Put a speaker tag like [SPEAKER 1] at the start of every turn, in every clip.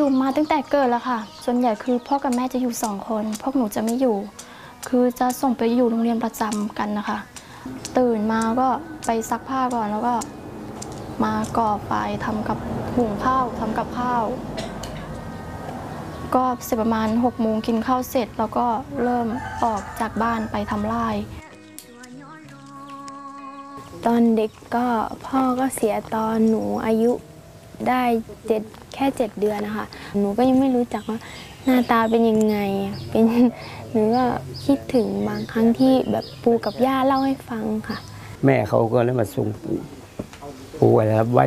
[SPEAKER 1] อยู่มาตั้งแต่เกิดแล้วค่ะ ส่วนใหญ่คือพ่อกับแม่จะอยู่สองคน พวกหนูจะไม่อยู่ คือจะส่งไปอยู่โรงเรียนประจำกันนะคะ ตื่นมาก็ไปซักผ้าก่อนแล้วก็ มาก่อไฟทำกับหุงข้าวทำกับข้าว ก็เสร็จประมาณ6กโมงกินข้าวเสร็จ แล้วก็เริ่มออกจากบ้านไปทำไร่
[SPEAKER 2] ตอนเด็กก็พ่อก็เสียตอนหนูอายุ ได้เจ็ดแค่เจ็ดเดือนนะคะ หนูก็ยังไม่รู้จักว่าหน้าตาเป็นยังไงอะเป็นหนูก็คิดถึงบางครั้งที่แบบปูกับย่าเล่าให้ฟังค่ะ
[SPEAKER 3] แม่เขาก็เลยมาส่งปู่ปู่ไว้รับไว้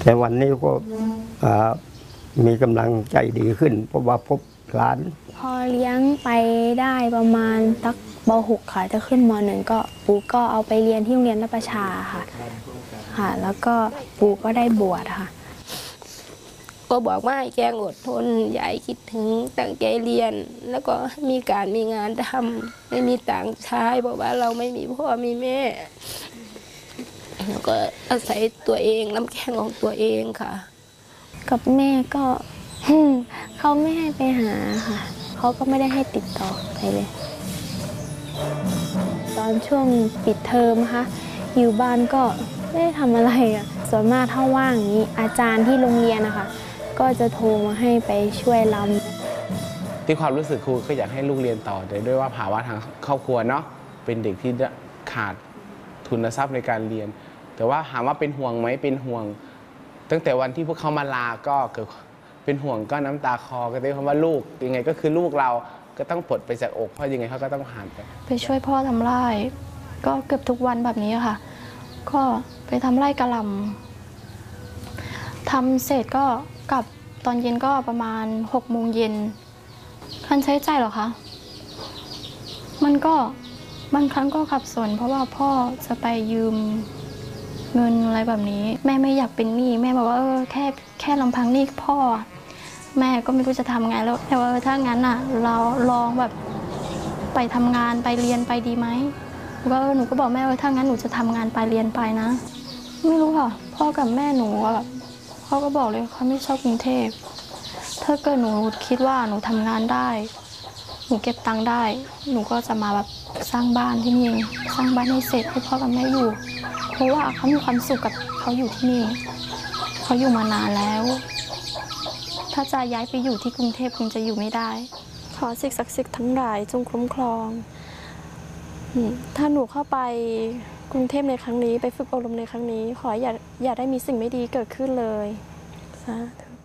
[SPEAKER 3] แต่วันนี้ก็อ่ามีกำลังใจดีขึ้น เพราะว่าพบหลาน
[SPEAKER 2] พอเลี้ยงไปได้ประมาณตักปหกค่ะจะขึ้นมหนึ่งก็ปูก็เอาไปเรียนที่โรงเรียนรัฐประชาค่ะ ค่ะ แล้วก็ปูก็ได้บวชค่ะ
[SPEAKER 4] ก็บอกว่าแกงอดทนยาให้คิดถึงตั้งใจเรียน แล้วก็มีการมีงานทำไม่มีต่างค์ใช้เพราะว่าเราไม่มีพ่อมีแม่แล้วก็อาศัยตัวเองน้ำแข็งของตัวเองค่ะ
[SPEAKER 2] กับแม่ก็เขาไม่ให้ไปหาค่ะ เขาก็ไม่ได้ให้ติดต่อไปเลย ตอนช่วงปิดเทอมนะคะอยู่บ้านก็ ไม่ได้ทำอะไรอะส่วนมากถ้าว่างอย่างนี้อาจารย์ที่โรงเรียนนะคะ ก็จะโทรมาให้ไปช่วยรำ
[SPEAKER 5] ที่ความรู้สึกครูก็อยากให้ลูกเรียนต่อแต่ด้วยว่าภาวะทางครอบครัวเนาะเป็นเด็กที่ขาดทุนทรัพย์ในการเรียน แต่ว่าถามว่าเป็นห่วงไหมเป็นห่วง ตั้งแต่วันที่พวกเขามาลาก็เกิดเป็นห่วงก็น้ำตาคอก็ได้คำว่าลูกยังไงก็คือลูกเราก็ต้องปลดไปจากอกเพราะยังไงเขาก็ต้องผ่านไป
[SPEAKER 1] ไปช่วยพ่อทำไร่ก็เกือบทุกวันแบบนี้ค่ะ ก็ไปทำไร่กระหลำทำเสร็จก็กลับตอนเย็นก็ประมาณ6กโมงเย็นคันใช้จ่ายหรอคะ มันก็บางครั้งก็ขับสน เพราะว่าพ่อจะไปยืมเงินอะไรแบบนี้ แม่ไม่อยากเป็นหนี้แม่บอกว่าเออแค่แค่ลำพังหนี้พ่อ แม่ก็ไม่รู้จะทำไงแล้วแต่ว่าถ้างั้นอะ เราลองแบบไปทำงานไปเรียนไปดีไหม ก็หนูก็บอกแม่ว่าถ้างั้นหนูจะทำงานไปเรียนไปนะ ไม่รู้ค่ะ พ่อกับแม่หนูแบบพ่อก็บอกเลยเขาไม่ชอบกรุงเทพถ้าเกิดหนูคิดว่าหนูทำงานได้ หนูเก็บตังค์ได้ หนูก็จะมาแบบสร้างบ้านที่นี่สร้างบ้านให้เสร็จให้พ่อกับแม่อยู่ เพราะว่าเขามีความสุขกับเขาอยู่ที่นี่เขาอยู่มานานแล้ว ถ้าจะย้ายไปอยู่ที่กรุงเทพคงจะอยู่ไม่ได้ ขอสิ่งศักดิ์สิทธิ์ทั้งหลายจงคุ้มครอง ถ้าหนูเข้าไปกรุงเทพในครั้งนี้ ไปฝึกอบรมในครั้งนี้ ขออย่าอย่าได้มีสิ่งไม่ดีเกิดขึ้นเลยสาธุ